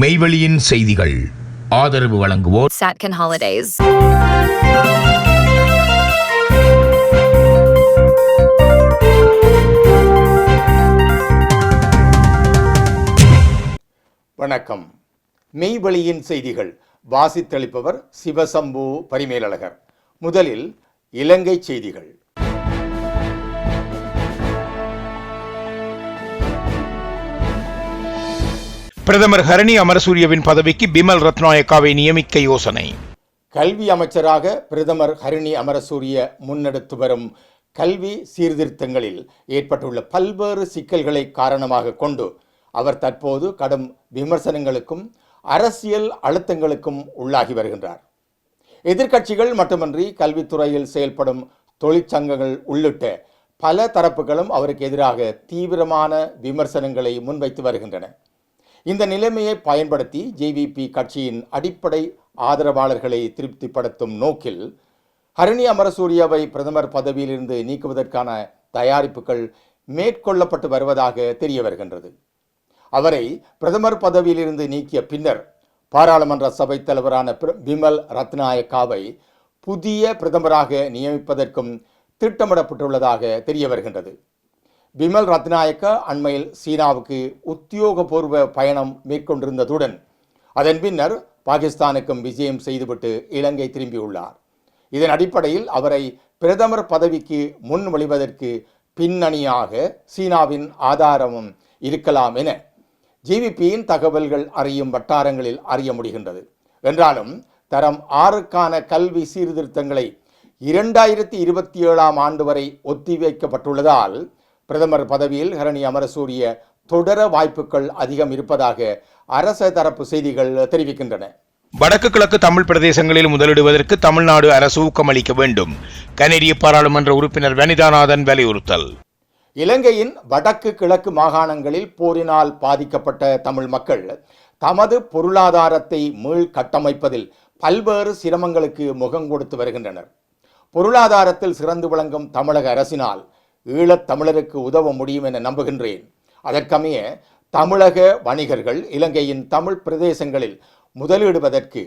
மெய்வெளியின் செய்திகள். ஆதரவு வழங்குவோர் Satkin Holidays. வணக்கம். மெய்வெளியின் செய்திகள். வாசித்தளிப்பவர் சிவசம்பு பரிமேலழகர். முதலில் இலங்கை செய்திகள். பிரதமர் ஹரணி அமரசூரியவின் பதவிக்கு பிமல் ரத்நாயக்காவை நியமிக்க யோசனை. கல்வி அமைச்சராக பிரதமர் ஹரிணி அமரசூரிய முன்னெடுத்து வரும் கல்வி சீர்திருத்தங்களில் ஏற்பட்டுள்ள பல்வேறு சிக்கல்களை காரணமாக கொண்டு அவர் தற்போது கடும் விமர்சனங்களுக்கும் அரசியல் அழுத்தங்களுக்கும் உள்ளாகி வருகின்றார். எதிர்க்கட்சிகள் மட்டுமன்றி கல்வித்துறையில் செயல்படும் தொழிற்சங்கங்கள் உள்ளிட்ட பல தரப்புகளும் அவருக்கு எதிராக தீவிரமான விமர்சனங்களை முன்வைத்து வருகின்றன. இந்த நிலைமையை பயன்படுத்தி ஜேவிபி கட்சியின் அடிப்படை ஆதரவாளர்களை திருப்திப்படுத்தும் நோக்கில் ஹரிணி அமரசூரியாவை பிரதமர் பதவியிலிருந்து நீக்குவதற்கான தயாரிப்புகள் மேற்கொள்ளப்பட்டு வருவதாக தெரிய வருகின்றது. அவரை பிரதமர் பதவியிலிருந்து நீக்கிய பின்னர் பாராளுமன்ற சபைத் தலைவரான பிர- ரத்நாயக்காவை புதிய பிரதமராக நியமிப்பதற்கும் திட்டமிடப்பட்டுள்ளதாக தெரிய வருகின்றது. பிமல் ரத்நாயக்க அண்மையில் சீனாவுக்கு உத்தியோகபூர்வ பயணம் மேற்கொண்டிருந்ததுடன் அதன் பின்னர் பாகிஸ்தானுக்கும் விஜயம் செய்துவிட்டு இலங்கை திரும்பியுள்ளார். இதன் அடிப்படையில் அவரை பிரதமர் பதவிக்கு முன்மொழிவதற்கு பின்னணியாக சீனாவின் ஆதாரமும் இருக்கலாம் என ஜிவிபியின் தகவல்கள் அறியும் வட்டாரங்களில் அறிய முடிகின்றது. என்றாலும் தரம் ஆறுக்கான கல்வி சீர்திருத்தங்களை இரண்டாயிரத்தி இருபத்தி ஏழாம் ஆண்டு வரை ஒத்திவைக்கப்பட்டுள்ளதால் பிரதமர் பதவியில் ஹரணி அமரசூரிய தொடர வாய்ப்புகள் அதிகம் இருப்பதாக அரச தரப்பு செய்திகள் தெரிவிக்கின்றன. வடக்கு கிழக்கு தமிழ் பிரதேசங்களில் முதலிடுவதற்கு தமிழ்நாடு அரசு ஊக்கமளிக்க வேண்டும். கனேடிய பாராளுமன்ற உறுப்பினர் வனிதாநாதன் வலியுறுத்தல். இலங்கையின் வடக்கு கிழக்கு மாகாணங்களில் போரினால் பாதிக்கப்பட்ட தமிழ் மக்கள் தமது பொருளாதாரத்தை மீள் கட்டமைப்பதில் பல்வேறு சிரமங்களுக்கு முகம் கொடுத்து வருகின்றனர். பொருளாதாரத்தில் சிறந்து விளங்கும் தமிழக அரசினால் ஈழத் தமிழருக்கு உதவ முடியும் என நம்புகின்றேன். அதற்கமைய தமிழக வணிகர்கள் இலங்கையின் தமிழ் பிரதேசங்களில் முதலீடுவதற்கு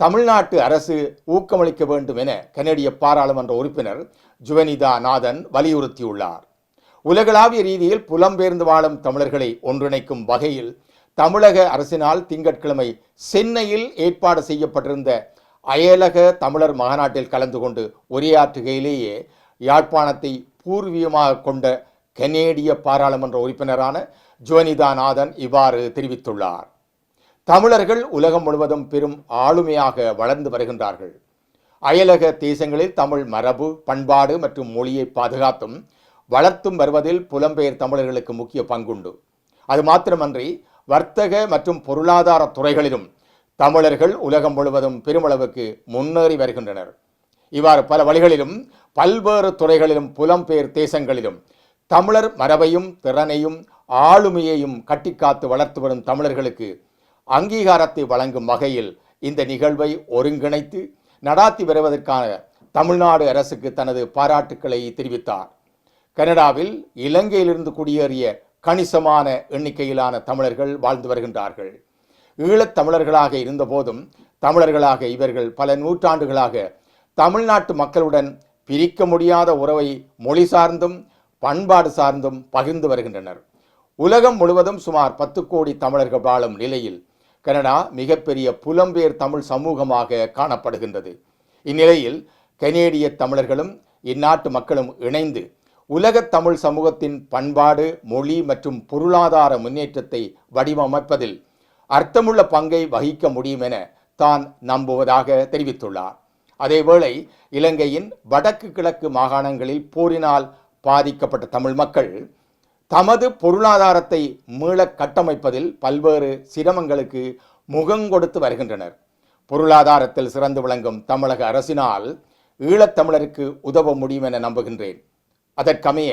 தமிழ்நாட்டு அரசு ஊக்கமளிக்க வேண்டும் என கனேடிய பாராளுமன்ற உறுப்பினர் ஜுவனிதா நாதன் வலியுறுத்தியுள்ளார். உலகளாவிய ரீதியில் புலம்பெயர்ந்து வாழும் தமிழர்களை ஒன்றிணைக்கும் வகையில் தமிழக அரசினால் திங்கட்கிழமை சென்னையில் ஏற்பாடு செய்யப்பட்டிருந்த அயலக தமிழர் மாநாட்டில் கலந்து கொண்டு உரையாற்றுகையிலேயே யாழ்ப்பாணத்தை பூர்வீகமாக கொண்ட கனேடிய பாராளுமன்ற உறுப்பினரான ஜுவனிதா நாதன் இவ்வாறு தெரிவித்துள்ளார். தமிழர்கள் உலகம் முழுவதும் பெரும் ஆளுமையாக வளர்ந்து வருகின்றார்கள். அயலக தேசங்களில் தமிழ் மரபு பண்பாடு மற்றும் மொழியை பாதுகாத்தும் வளர்த்தும் வருவதில் புலம்பெயர் தமிழர்களுக்கு முக்கிய பங்குண்டு. அது மாத்திரமன்றி வர்த்தக மற்றும் பொருளாதார துறைகளிலும் தமிழர்கள் உலகம் முழுவதும் பெருமளவுக்கு முன்னேறி வருகின்றனர். இவ்வாறு பல வழிகளிலும் பல்வேறு துறைகளிலும் புலம்பெயர் தேசங்களிலும் தமிழர் மரபையும் திறனையும் ஆளுமையையும் கட்டிக்காத்து வளர்த்து வரும் தமிழர்களுக்கு அங்கீகாரத்தை வழங்கும் வகையில் இந்த நிகழ்வை ஒருங்கிணைத்து நடாத்தி வருவதற்கான தமிழ்நாடு அரசுக்கு தனது பாராட்டுக்களை தெரிவித்தார். கனடாவில் இலங்கையிலிருந்து குடியேறிய கணிசமான எண்ணிக்கையிலான தமிழர்கள் வாழ்ந்து வருகின்றார்கள். ஈழத் தமிழர்களாக இருந்தபோதும் தமிழர்களாக இவர்கள் பல நூற்றாண்டுகளாக தமிழ்நாட்டு மக்களுடன் பிரிக்க முடியாத உறவை மொழி சார்ந்தும் பண்பாடு சார்ந்தும் பகிர்ந்து வருகின்றனர். உலகம் முழுவதும் சுமார் பத்து கோடி தமிழர்கள் வாழும் நிலையில் கனடா மிகப்பெரிய புலம்பெயர் தமிழ் சமூகமாக காணப்படுகின்றது. இந்நிலையில் கனேடிய தமிழர்களும் இந்நாட்டு மக்களும் இணைந்து உலகத் தமிழ் சமூகத்தின் பண்பாடு மொழி மற்றும் பொருளாதார முன்னேற்றத்தை வடிவமைப்பதில் அர்த்தமுள்ள பங்கை வகிக்க முடியும் என தான் நம்புவதாக தெரிவித்துள்ளார். அதேவேளை இலங்கையின் வடக்கு கிழக்கு மாகாணங்களில் போரினால் பாதிக்கப்பட்ட தமிழ் மக்கள் தமது பொருளாதாரத்தை மீள கட்டமைப்பதில் பல்வேறு சிரமங்களுக்கு முகங்கொடுத்து வருகின்றனர். பொருளாதாரத்தில் சிறந்து விளங்கும் தமிழக அரசினால் ஈழத்தமிழருக்கு உதவ முடியும் என நம்புகின்றேன். அதற்கமைய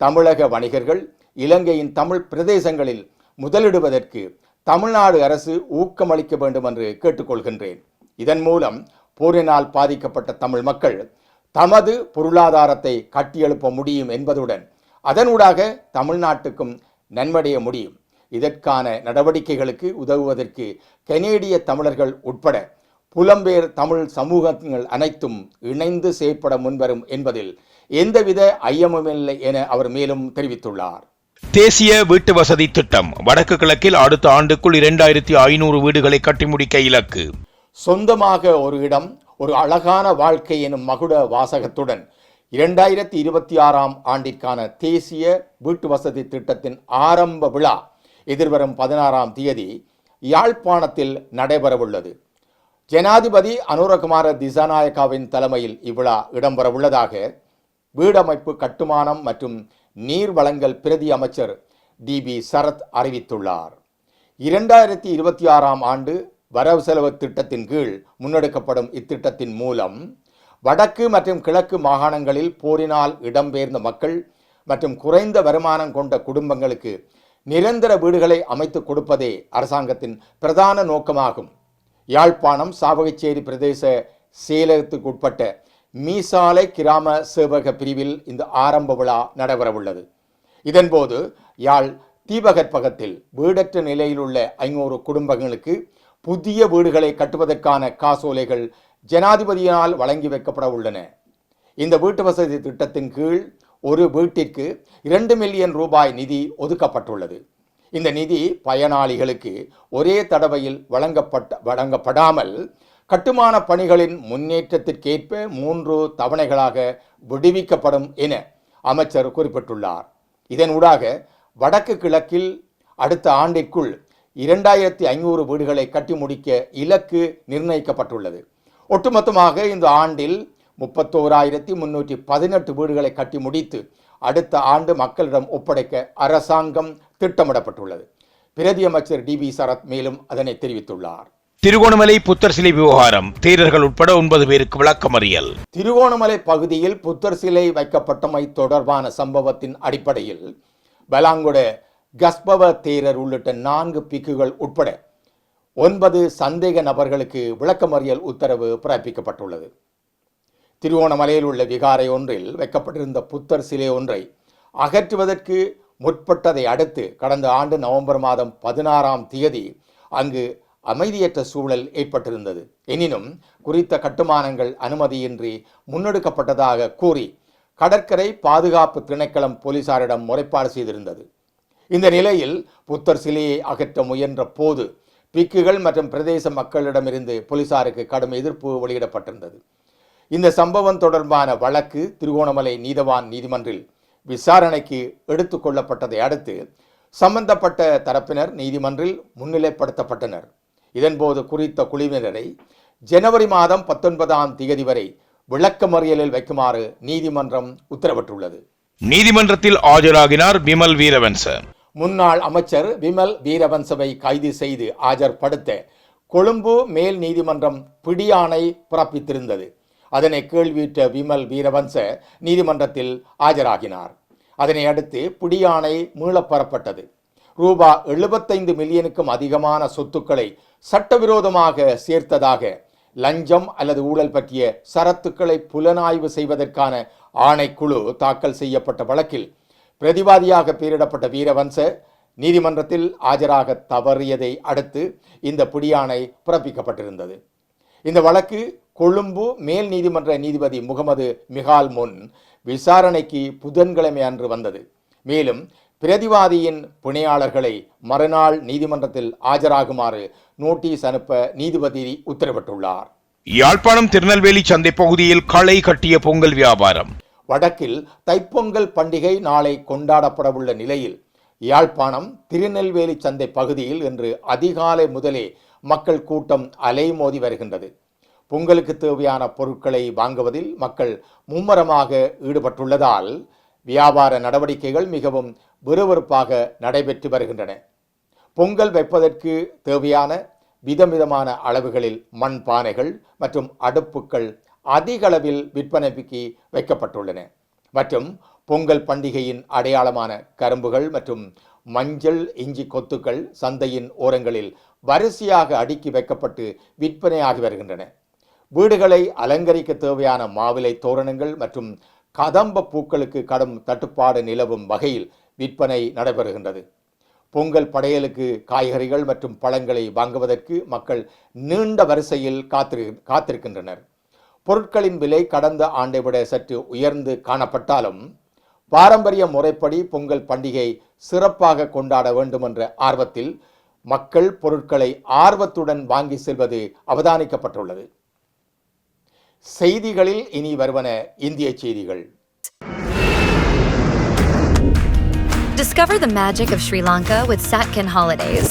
தமிழக வணிகர்கள் இலங்கையின் தமிழ் பிரதேசங்களில் முதலிடுவதற்கு தமிழ்நாடு அரசு ஊக்கமளிக்க வேண்டும் என்று கேட்டுக்கொள்கின்றேன். இதன் மூலம் போரினால் பாதிக்கப்பட்ட தமிழ் மக்கள் தமது பொருளாதாரத்தை கட்டியெழுப்ப முடியும் என்பதுடன் அதனூடாக தமிழ்நாட்டுக்கும் நன்மடைய முடியும். இதற்கான நடவடிக்கைகளுக்கு உதவுவதற்கு கனேடிய தமிழர்கள் உட்பட புலம்பெயர் தமிழ் சமூகங்கள் அனைத்தும் இணைந்து செயற்பட முன்வரும் என்பதில் எந்தவித ஐயமுமில்லை என அவர் மேலும் தெரிவித்துள்ளார். தேசிய வீட்டு வசதி திட்டம் வடக்கு கிழக்கில் அடுத்த ஆண்டுக்குள் இரண்டாயிரத்தி ஐநூறு வீடுகளை கட்டி முடிக்க இலக்கு. சொந்தமாக ஒரு இடம் ஒரு அழகான வாழ்க்கை எனும் மகுட வாசகத்துடன் இரண்டாயிரத்தி இருபத்தி ஆறாம் ஆண்டிற்கான தேசிய வீட்டு வசதி திட்டத்தின் ஆரம்ப விழா எதிர்வரும் பதினாறாம் தேதி யாழ்ப்பாணத்தில் நடைபெறவுள்ளது. ஜனாதிபதி அனுரகுமார திசாநாயக்காவின் தலைமையில் இவ்விழா இடம்பெறவுள்ளதாக வீடமைப்பு கட்டுமானம் மற்றும் நீர் வழங்கல் பிரதி அமைச்சர் டி பி சரத் அறிவித்துள்ளார். இரண்டாயிரத்தி இருபத்தி ஆறாம் ஆண்டு வரவு செலவு திட்டத்தின் கீழ் முன்னெடுக்கப்படும் இத்திட்டத்தின் மூலம் வடக்கு மற்றும் கிழக்கு மாகாணங்களில் போரினால் இடம்பெயர்ந்த மக்கள் மற்றும் குறைந்த வருமானம் கொண்ட குடும்பங்களுக்கு நிரந்தர வீடுகளை அமைத்துக் கொடுப்பதே அரசாங்கத்தின் பிரதான நோக்கமாகும். யாழ்ப்பாணம் சாவகச்சேரி பிரதேச செயலகத்துக்குட்பட்ட மீசாலை கிராம சேவக பிரிவில் இந்த ஆரம்ப விழா நடைபெறவுள்ளது. இதன்போது யாழ் தீபகற்பகத்தில் வீடற்ற நிலையில் உள்ள ஐநூறு குடும்பங்களுக்கு புதிய வீடுகளை கட்டுவதற்கான காசோலைகள் ஜனாதிபதியினால் வழங்கி வைக்கப்பட உள்ளன. இந்த வீட்டு வசதி திட்டத்தின் கீழ் ஒரு வீட்டிற்கு இரண்டு மில்லியன் ரூபாய் நிதி ஒதுக்கப்பட்டுள்ளது. இந்த நிதி பயனாளிகளுக்கு ஒரே தடவையில் வழங்கப்பட்ட வழங்கப்படாமல் கட்டுமான பணிகளின் முன்னேற்றத்திற்கேற்ப மூன்று தவணைகளாக விடுவிக்கப்படும் என அமைச்சர் குறிப்பிட்டுள்ளார். இதனூடாக வடக்கு கிழக்கில் அடுத்த ஆண்டிற்குள் இரண்டாயிரத்தி ஐநூறு வீடுகளை கட்டி முடிக்க இலக்கு நிர்ணயிக்கப்பட்டுள்ளது. ஒட்டுமொத்தமாக இந்த ஆண்டில் முப்பத்தோராயிரத்தி முன்னூற்றி பதினெட்டு வீடுகளை கட்டி முடித்து அடுத்த ஆண்டு மக்களிடம் ஒப்படைக்க அரசாங்கம் திட்டமிடப்பட்டுள்ளது. பிரதி அமைச்சர் டி வி சரத் மேலும் அதனை தெரிவித்துள்ளார். திருகோணமலை புத்தர் சிலை விவகாரம் தேரர்கள் உட்பட ஒன்பது பேருக்கு விளக்கமறியல். திருகோணமலை பகுதியில் புத்தர் சிலை வைக்கப்பட்டமை தொடர்பான சம்பவத்தின் அடிப்படையில் பலாங்குட கஸ்பவ தேரர் உள்ளிட்ட நான்கு பிக்குகள் உட்பட ஒன்பது சந்தேக நபர்களுக்கு விளக்கமறியல் உத்தரவு பிறப்பிக்கப்பட்டுள்ளது. திருவோணமலையில் உள்ள விகாரை ஒன்றில் வைக்கப்பட்டிருந்த புத்தர் சிலை ஒன்றை அகற்றுவதற்கு முற்பட்டதை அடுத்து கடந்த ஆண்டு நவம்பர் மாதம் பதினாறாம் தேதி அங்கு அமைதியற்ற சூழல் ஏற்பட்டிருந்தது. எனினும் குறித்த கட்டுமானங்கள் அனுமதியின்றி முன்னெடுக்கப்பட்டதாக கூறி கடற்கரை பாதுகாப்பு திணைக்களம் போலீசாரிடம் முறைப்பாடு செய்திருந்தது. இந்த நிலையில் புத்தர் சிலையை அகற்ற முயன்ற போது பிக்குகள் மற்றும் பிரதேச மக்களிடமிருந்து போலீசாருக்கு கடும் எதிர்ப்பு வெளியிடப்பட்டிருந்தது. இந்த சம்பவம் தொடர்பான வழக்கு திருகோணமலை நீதவான் நீதிமன்றில் விசாரணைக்கு எடுத்துக் கொள்ளப்பட்டதை அடுத்து சம்பந்தப்பட்ட தரப்பினர் நீதிமன்றில் முன்னிலைப்படுத்தப்பட்டனர். இதன்போது குறித்த குழுவினரை ஜனவரி மாதம் பத்தொன்பதாம் தேதி வரை விளக்கமறியலில் வைக்குமாறு நீதிமன்றம் உத்தரவிட்டுள்ளது. நீதிமன்றத்தில் ஆஜராகினார் விமல் வீரவன்ச முன்னாள் அமைச்சர் விமல் வீரவன்சவை கைது செய்து ஆஜர்படுத்த கொழும்பு மேல் நீதிமன்றம் பிடியாணை பிறப்பித்திருந்தது. அதனை கேள்வியிட்ட விமல் வீரவன்ச நீதிமன்றத்தில் ஆஜராகினார். அதனை அடுத்து பிடியாணை மீளப்பெறப்பட்டது ரூபா எழுபத்தைந்து மில்லியனுக்கும் அதிகமான சொத்துக்களை சட்டவிரோதமாக சேர்த்ததாக லஞ்சம் அல்லது ஊழல் பற்றிய சரத்துக்களை புலனாய்வு செய்வதற்கான ஆணைக்குழு தாக்கல் செய்யப்பட்ட வழக்கில் பிரதிவாதியாக பெயரிடப்பட்ட வீரவன்ச நீதிமன்றத்தில் ஆஜராக தவறியதை அடுத்து இந்த பிடியாணை பிறப்பிக்கப்பட்டிருந்தது. இந்த வழக்கு கொழும்பு மேல் நீதிமன்ற நீதிபதி முகமது மிகால் முன் விசாரணைக்கு புதன்கிழமை அன்று வந்தது. மேலும் பிரதிவாதியின் புனையாளர்களை மறுநாள் நீதிமன்றத்தில் ஆஜராகுமாறு நோட்டீஸ் அனுப்ப நீதிபதி உத்தரவிட்டுள்ளார். யாழ்ப்பாணம் திருநெல்வேலி சந்தை பகுதியில் களை கட்டிய பொங்கல் வியாபாரம். வடக்கில் தைப்பொங்கல் பண்டிகை நாளை கொண்டாடப்படவுள்ள நிலையில் யாழ்ப்பாணம் திருநெல்வேலி சந்தை பகுதியில் இன்று அதிகாலை முதலே மக்கள் கூட்டம் அலைமோதி வருகின்றது. பொங்கலுக்கு தேவையான பொருட்களை வாங்குவதில் மக்கள் மும்மரமாக ஈடுபட்டுள்ளதால் வியாபார நடவடிக்கைகள் மிகவும் விறுவிறுப்பாக நடைபெற்று வருகின்றன. பொங்கல் வைப்பதற்கு தேவையான விதவிதமான அளவுகளில் மண் பானைகள் மற்றும் அடுப்புகள் அதிக அளவில் விற்பனைக்கு வைக்கப்பட்டுள்ளன. மற்றும் பொங்கல் பண்டிகையின் அடையாளமான கரும்புகள் மற்றும் மஞ்சள் இஞ்சி கொத்துக்கள் சந்தையின் ஓரங்களில் வரிசையாக அடுக்கி வைக்கப்பட்டு விற்பனையாகி வருகின்றன. வீடுகளை அலங்கரிக்க தேவையான மாவிலை தோரணங்கள் மற்றும் கதம்ப பூக்களுக்கு கடும் தட்டுப்பாடு நிலவும் வகையில் விற்பனை நடைபெறுகின்றது. பொங்கல் படையலுக்கு காய்கறிகள் மற்றும் பழங்களை வாங்குவதற்கு மக்கள் நீண்ட வரிசையில் காத்திரு காத்திருக்கின்றனர். பொருட்களின் விலை கடந்த ஆண்டை விட சற்று உயர்ந்து காணப்பட்டாலும் பாரம்பரிய முறைப்படி பொங்கல் பண்டிகை சிறப்பாக கொண்டாட வேண்டும் என்ற ஆர்வத்தில் மக்கள் பொருட்களை ஆர்வத்துடன் வாங்கி செல்வது அவதானிக்கப்பட்டுள்ளது செய்திகளில் இனி வருவன இந்திய செய்திகள் Discover the magic of Sri Lanka with Satkin Holidays.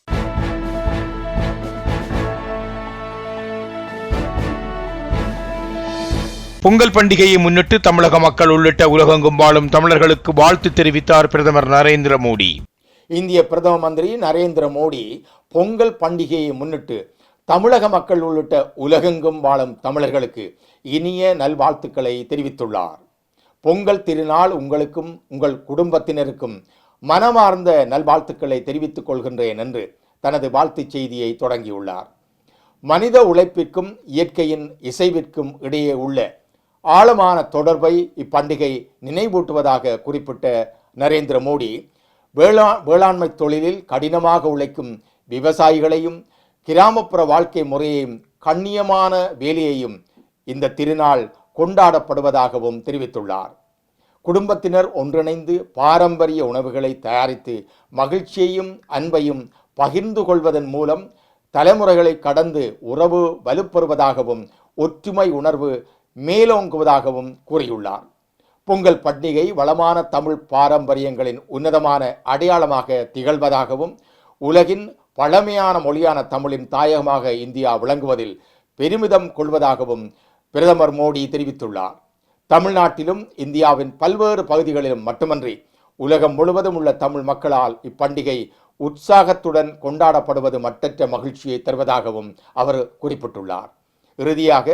Pongal பண்டிகையை முன்னிட்டு தமிழக மக்கள் உள்ளிட்ட உலகெங்கும் வாழும் தமிழர்களுக்கு வாழ்த்து தெரிவித்தார் பிரதமர் நரேந்திர மோடி. இந்திய பிரதம மந்திரி நரேந்திர மோடி பொங்கல் பண்டிகையை முன்னிட்டு தமிழக மக்கள் உள்ளிட்ட உலகெங்கும் வாழும் தமிழர்களுக்கு இனிய நல்வாழ்த்துக்களை தெரிவித்துள்ளார். பொங்கல் திருநாள் உங்களுக்கும் உங்கள் குடும்பத்தினருக்கும் மனமார்ந்த நல்வாழ்த்துக்களை தெரிவித்துக் கொள்கின்றேன் என்று தனது வாழ்த்துச் செய்தியை தொடங்கியுள்ளார். மனித உழைப்பிற்கும் இயற்கையின் இசைவிற்கும் இடையே உள்ள ஆழமான தொடர்பை இப்பண்டிகை நினைவூட்டுவதாக குறிப்பிட்ட நரேந்திர மோடி வேளா வேளாண்மை தொழிலில் கடினமாக உழைக்கும் விவசாயிகளையும் கிராமப்புற வாழ்க்கை முறையையும் கண்ணியமான வேலையையும் இந்த திருநாள் கொண்டாடப்படுவதாகவும் தெரிவித்துள்ளார். குடும்பத்தினர் ஒன்றிணைந்து பாரம்பரிய உணவுகளை தயாரித்து மகிழ்ச்சியையும் அன்பையும் பகிர்ந்து கொள்வதன் மூலம் தலைமுறைகளை கடந்து உறவு வலுப்பெறுவதாகவும் ஒற்றுமை உணர்வு மேலோங்குவதாகவும் கூறியுள்ளார். பொங்கல் பண்டிகை வளமான தமிழ் பாரம்பரியங்களின் உன்னதமான அடையாளமாக திகழ்வதாகவும் உலகின் பழமையான மொழியான தமிழின் தாயகமாக இந்தியா விளங்குவதில் பெருமிதம் கொள்வதாகவும் பிரதமர் மோடி தெரிவித்துள்ளார். தமிழ்நாட்டிலும் இந்தியாவின் பல்வேறு பகுதிகளிலும் மட்டுமன்றி உலகம் முழுவதும் உள்ள தமிழ் மக்களால் இப்பண்டிகை உற்சாகத்துடன் கொண்டாடப்படுவது மட்டற்ற மகிழ்ச்சியை தருவதாகவும் அவர் குறிப்பிட்டுள்ளார். இறுதியாக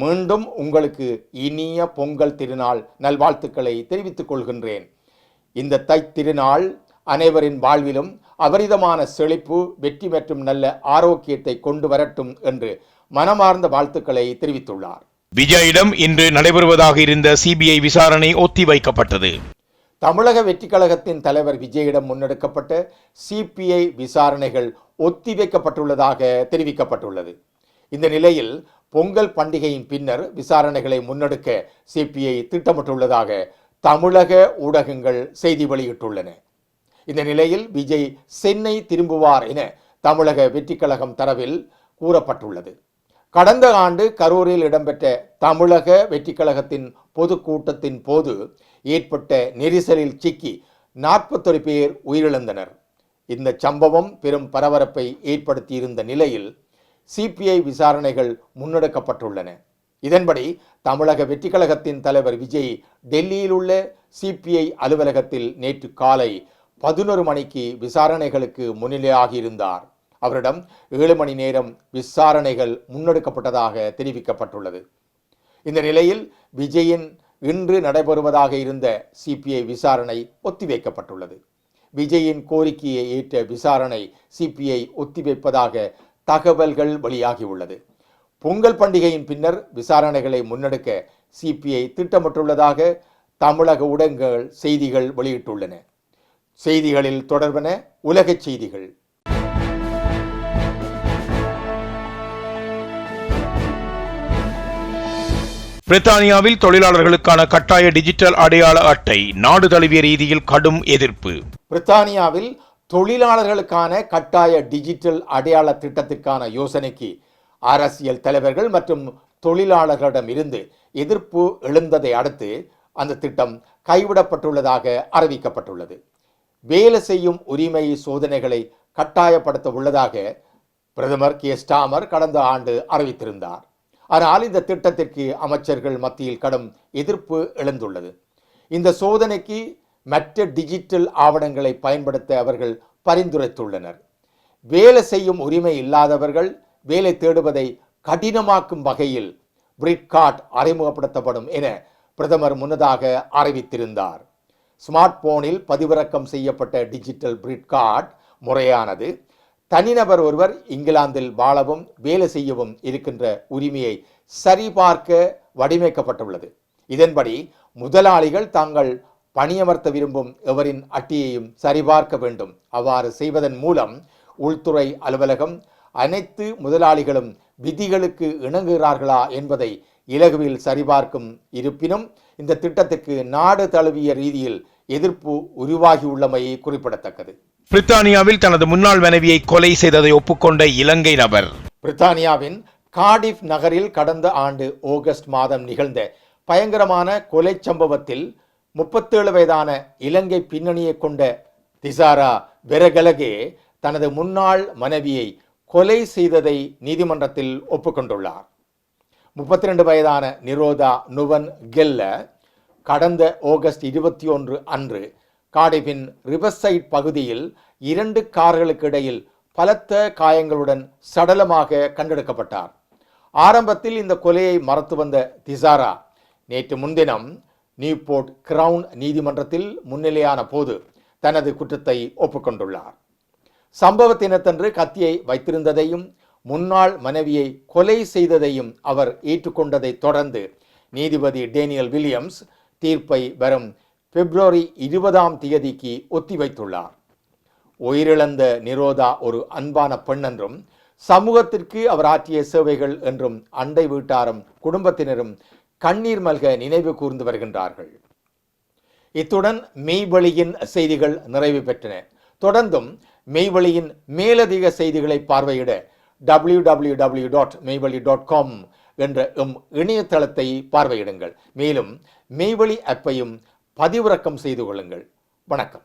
மீண்டும் உங்களுக்கு இனிய பொங்கல் திருநாள் நல்வாழ்த்துக்களை தெரிவித்துக் கொள்கின்றேன். இந்த தை திருநாள் அனைவரின் வாழ்விலும் அபரிதமான செழிப்பு வெற்றி மற்றும் நல்ல ஆரோக்கியத்தை கொண்டு வரட்டும் என்று மனமார்ந்த வாழ்த்துக்களை தெரிவித்துள்ளார். விஜயிடம் இன்று நடைபெறுவதாக இருந்த சிபிஐ விசாரணை ஒத்திவைக்கப்பட்டது தமிழக வெற்றிக் கழகத்தின் தலைவர் விஜயிடம் முன்னெடுக்கப்பட்ட சிபிஐ விசாரணைகள் ஒத்திவைக்கப்பட்டுள்ளதாக தெரிவிக்கப்பட்டுள்ளது. இந்த நிலையில் பொங்கல் பண்டிகையின் பின்னர் விசாரணைகளை முன்னெடுக்க சிபிஐ திட்டமிட்டுள்ளதாக தமிழக ஊடகங்கள் செய்தி வெளியிட்டுள்ளன. இந்த நிலையில் விஜய் சென்னை திரும்புவார் என தமிழக வெற்றிக்கழகம் தரவில் கூறப்பட்டுள்ளது. கடந்த ஆண்டு கரூரில் இடம்பெற்ற தமிழக வெற்றிக்கழகத்தின் பொதுக்கூட்டத்தின் போது ஏற்பட்ட நெரிசலில் சிக்கி நாற்பத்தொரு பேர் உயிரிழந்தனர். இந்த சம்பவம் பெரும் பரபரப்பை ஏற்படுத்தியிருந்த நிலையில் சிபிஐ விசாரணைகள் முன்னெடுக்கப்பட்டுள்ளன. இதன்படி தமிழக வெற்றி கழகத்தின் தலைவர் விஜய் டெல்லியில் உள்ள சிபிஐ அலுவலகத்தில் நேற்று காலை பதினொரு மணிக்கு விசாரணைகளுக்கு முன்னிலையாகியிருந்தார் அவரிடம் ஏழு மணி நேரம் விசாரணைகள் முன்னெடுக்கப்பட்டதாக தெரிவிக்கப்பட்டுள்ளது. இந்த நிலையில் விஜயின் இன்று நடைபெறுவதாக இருந்த சிபிஐ விசாரணை ஒத்திவைக்கப்பட்டுள்ளது. விஜயின் கோரிக்கையை ஏற்ற விசாரணை சிபிஐ ஒத்திவைப்பதாக தகவல்கள் வெளியாகியுள்ளது. பொங்கல் பண்டிகையின் பின்னர் விசாரணைகளை முன்னெடுக்க சிபிஐ திட்டமிட்டுள்ளதாக தமிழக ஊடகங்கள் செய்திகள் வெளியிட்டுள்ளன. செய்திகளில் தொடர்பன உலகச் செய்திகள். பிரித்தானியாவில் தொழிலாளர்களுக்கான கட்டாய டிஜிட்டல் அடையாள அட்டை நாடு தழுவிய ரீதியில் கடும் எதிர்ப்பு. பிரித்தானியாவில் தொழிலாளர்களுக்கான கட்டாய டிஜிட்டல் அடையாள திட்டத்திற்கான யோசனைக்கு அரசியல் தலைவர்கள் மற்றும் தொழிலாளர்களிடமிருந்து எதிர்ப்பு எழுந்ததை அடுத்து அந்த திட்டம் கைவிடப்பட்டுள்ளதாக அறிவிக்கப்பட்டுள்ளது. வேலை செய்யும் உரிமை சோதனைகளை கட்டாயப்படுத்த உள்ளதாக பிரதமர் கே. ஸ்டாமர் கடந்த ஆண்டு அறிவித்திருந்தார். ஆனால் இந்த திட்டத்திற்கு அமைச்சர்கள் மத்தியில் கடும் எதிர்ப்பு எழுந்துள்ளது. இந்த சோதனைக்கு மற்ற டிஜிட்டல் ஆவணங்களை பயன்படுத்த அவர்கள் பரிந்துரைத்துள்ளனர். வேலை செய்யும் உரிமை இல்லாதவர்கள் வேலை தேடுவதை கடினமாக்கும் வகையில் பிரிட் கார்ட் அறிமுகப்படுத்தப்படும் என பிரதமர் முன்னதாக அறிவித்திருந்தார். ஸ்மார்ட் போனில் பதிவிறக்கம் செய்யப்பட்ட டிஜிட்டல் பிரிட் கார்டு முறையானது தனிநபர் ஒருவர் இங்கிலாந்தில் வாழவும் வேலை செய்யவும் இருக்கின்ற உரிமையை சரிபார்க்க வடிவமைக்கப்பட்டுள்ளது. இதன்படி முதலாளிகள் தாங்கள் பணியமர்த்த விரும்பும் எவரின் அட்டியையும் சரிபார்க்க வேண்டும். அவ்வாறு செய்வதன் மூலம் உள்துறை அலுவலகம் அனைத்து முதலாளிகளும் விதிகளுக்கு இணங்குகிறார்களா என்பதை இலகுவில் சரிபார்க்கும் இருப்பினும் இந்த திட்டத்துக்கு நாடு தழுவிய ரீதியில் எதிர்ப்பு உருவாகியுள்ளமை குறிப்பிடத்தக்கது. பிரித்தானியாவில் தனது முன்னாள் மனைவியை கொலை செய்ததை ஒப்புக்கொண்ட இலங்கை நபர். பிரித்தானியாவின் கார்டிஃப் நகரில் கடந்த ஆண்டு ஆகஸ்ட் மாதம் நிகழ்ந்த பயங்கரமான கொலை சம்பவத்தில் முப்பத்தேழு வயதான இலங்கை பின்னணியை கொண்ட திசாரா வெரகலகே தனது முன்னாள் மனைவியை கொலை செய்ததை நீதிமன்றத்தில் ஒப்புக்கொண்டுள்ளார். முப்பத்தி ரெண்டு வயதான நிரோதா நுவன் கெல்ல கடந்த ஆகஸ்ட் இருபத்தி ஒன்று அன்று காடிஃபின் ரிவர்சைட் பகுதியில் இரண்டு கார்களுக்கு இடையில் பலத்த காயங்களுடன் சடலமாக கண்டெடுக்கப்பட்டார். ஆரம்பத்தில் இந்த கொலையை மறத்து வந்த திசாரா நேற்று முன்தினம் நியூபோர்ட் கிரவுன் நீதிமன்றத்தில் முன்னிலையான போது தனது குற்றத்தை ஒப்புக்கொண்டுள்ளார். சம்பவ தினத்தன்று கத்தியை வைத்திருந்ததையும் முன்னாள் மனைவியை கொலை செய்ததையும் அவர் ஏற்றுக்கொண்டதை தொடர்ந்து நீதிபதி டேனியல் வில்லியம்ஸ் தீர்ப்பை வரும் பிப்ரவரி இருபதாம் தேதிக்கு ஒத்திவைத்துள்ளார். உயிரிழந்த நிரோதா ஒரு அன்பான பெண் என்றும் சமூகத்திற்கு அவர் ஆற்றிய சேவைகள் என்றும் அண்டை வீட்டாரும் குடும்பத்தினரும் கண்ணீர் மல்க நினைவு கூர்ந்து வருகின்றார்கள். இத்துடன் மெய்வழியின் செய்திகள் நிறைவு பெற்றன. தொடர்ந்தும் மெய்வழியின் மேலதிக செய்திகளை பார்வையிட W W W dot Meivazhi dot com என்ற எம் இணையதளத்தை பார்வையிடுங்கள். மேலும் மெய்வழி ஆப்பையும் பதிவிறக்கம் செய்து கொள்ளுங்கள். வணக்கம்.